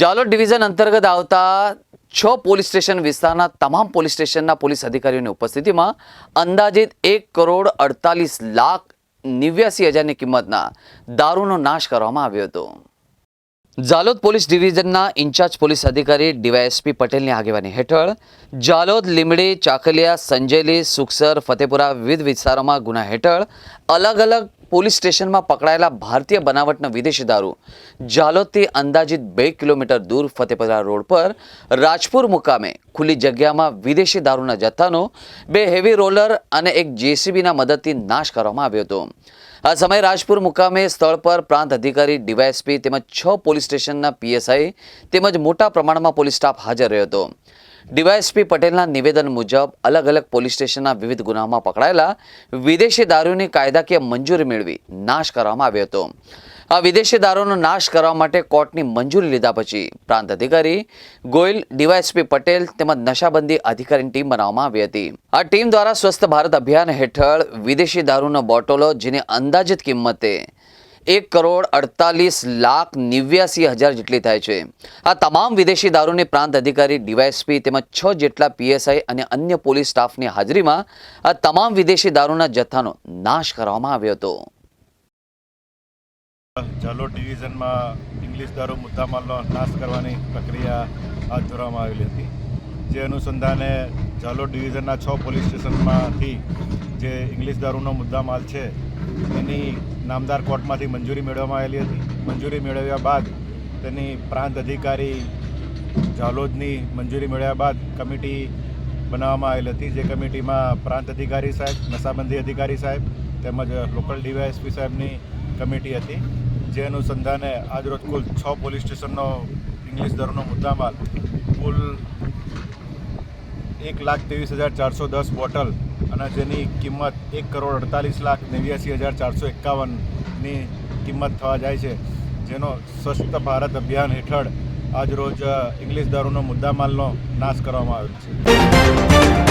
Jhalod division અંતર્ગત આવતા છ પોલીસ સ્ટેશન વિસ્તારના તમામ પોલીસ સ્ટેશનના પોલીસ અધિકારીઓની ઉપસ્થિતિમાં અંદાજિત એક કરોડ અડતાલીસ લાખ નેવ્યાસી હજારની કિંમતના દારૂનો નાશ કરવામાં આવ્યો હતો. જાલોદ પોલીસ ડિવિઝનના ઇન્ચાર્જ પોલીસ અધિકારી ડીવાયએસપી પટેલની આગેવાની હેઠળ જાલોદ લીમડી ચાકલિયા સંજેલી, સુખસર, ફતેપુરા વિવિધ વિસ્તારોમાં ગુના હેઠળ અલગ અલગ પોલીસ સ્ટેશનમાં પકડાયેલા ભારતીય બનાવટનો વિદેશી દારૂ જાલોદથી અંદાજિત બે કિલોમીટર દૂર ફતેપુરા રોડ પર રાજપુર મુકામે ખુલ્લી જગ્યામાં વિદેશી દારૂના જથ્થાનો બે હેવી રોલર અને એક જેસીબીના મદદથી નાશ કરવામાં આવ્યો હતો. આ સમયે રાજપુર મુકામે સ્થળ પર પ્રાંત અધિકારી, ડીવાયએસપી તેમજ છ પોલીસ સ્ટેશનના પીએસઆઈ તેમજ મોટા પ્રમાણમાં પોલીસ સ્ટાફ હાજર રહ્યો હતો. ડીવાયએસપી પટેલના નિવેદન મુજબ અલગ અલગ પોલીસ સ્ટેશનના વિવિધ ગુનામાં પકડાયેલા વિદેશી દારૂની કાયદાકીય મંજૂરી મેળવી નાશ કરવામાં આવ્યો હતો. આ વિદેશી દારૂનો નાશ કરવા માટે કોર્ટની મંજૂરી લીધા પછી પ્રાંત અધિકારી ગોયલ ડીવાયએસપી પટેલ તેમજ નશાબંધી અધિકારીની ટીમ બનાવવામાં આવી હતી. આ ટીમ દ્વારા સ્વસ્થ ભારત અભિયાન હેઠળ વિદેશી દારૂના બોટલો, જેની અંદાજિત કિંમતે એક કરોડ અડતાલીસ લાખ નેવ્યાસી હજાર જેટલી થાય છે. આ તમામ વિદેશી દારૂની પ્રાંત અધિકારી, ડીવાયએસપી તેમજ છ જેટલા પીએસઆઈ અને અન્ય પોલીસ સ્ટાફની હાજરીમાં આ તમામ વિદેશી દારૂના જથ્થાનો નાશ કરવામાં આવ્યો હતો. જાલોદ ડિવિઝનમાં ઇંગ્લિશ દારૂ મુદ્દામાલનો નાશ કરવાની પ્રક્રિયા હાથ ધરવામાં આવેલી હતી. જે અનુસંધાને જાલોદ ડિવિઝનના છ પોલીસ સ્ટેશનમાંથી જે ઇંગ્લિશ દારૂનો મુદ્દામાલ છે, એની નામદાર કોર્ટમાંથી મંજૂરી મેળવવામાં આવેલી હતી. મંજૂરી મેળવ્યા બાદ તેની પ્રાંત અધિકારી જાલોદની મંજૂરી મેળવ્યા બાદ કમિટી બનાવવામાં આવેલી હતી. જે કમિટીમાં પ્રાંત અધિકારી સાહેબ, નશાબંધી અધિકારી સાહેબ તેમજ લોકલ ડીવાયએસપી સાહેબની કમિટી હતી. જે અનુસંધાને આજરોજ કુલ છ પોલીસ સ્ટેશનનો ઇંગ્લિશ દરનો મુદ્દામાલ. કુલ એક લાખ ત્રેવીસ હજાર ચારસો દસ બોટલ અને જેની કિંમત એક કરોડ અડતાલીસ લાખ નેવ્યાસી હજાર ચારસો એકાવનની કિંમત થવા જાય છે. જેનો સ્વસ્થ ભારત અભિયાન હેઠળ આજરોજ ઇંગ્લિશ દારૂનો મુદ્દામાલનો નાશ કરવામાં આવ્યો છે.